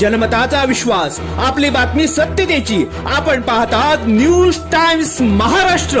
जनमताचा विश्वास आपली बातमी सत्यतेची आपण पाहतात न्यूज टाइम्स महाराष्ट्र.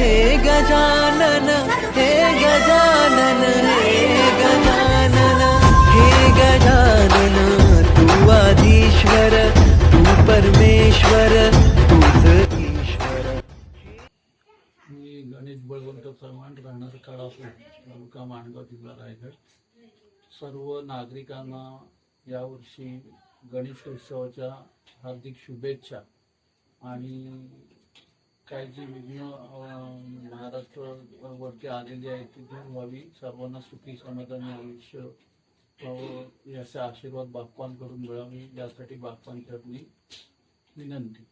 हे गजानन हे गजानन हे गजानन हे गजानन तू आधीश्वर तू परमेश्वर तूच ईश्वर मी गणेश बळवंत चव्हाण राहणार काळापूर तालुका माणगाव जिल्हा रायगड. सर्व नागरिकांना यावर्षी गणेशोत्सवाच्या हार्दिक शुभेच्छा आणि काही जी विघ्न महाराष्ट्र वरती आलेली आहेत ती दूर व्हावी सर्वांना सुखी समाधानी आयुष्य व्हावं याचे आशीर्वाद बाप्पांकडून मिळावी. यासाठी बाप्पांकडनी विनंती.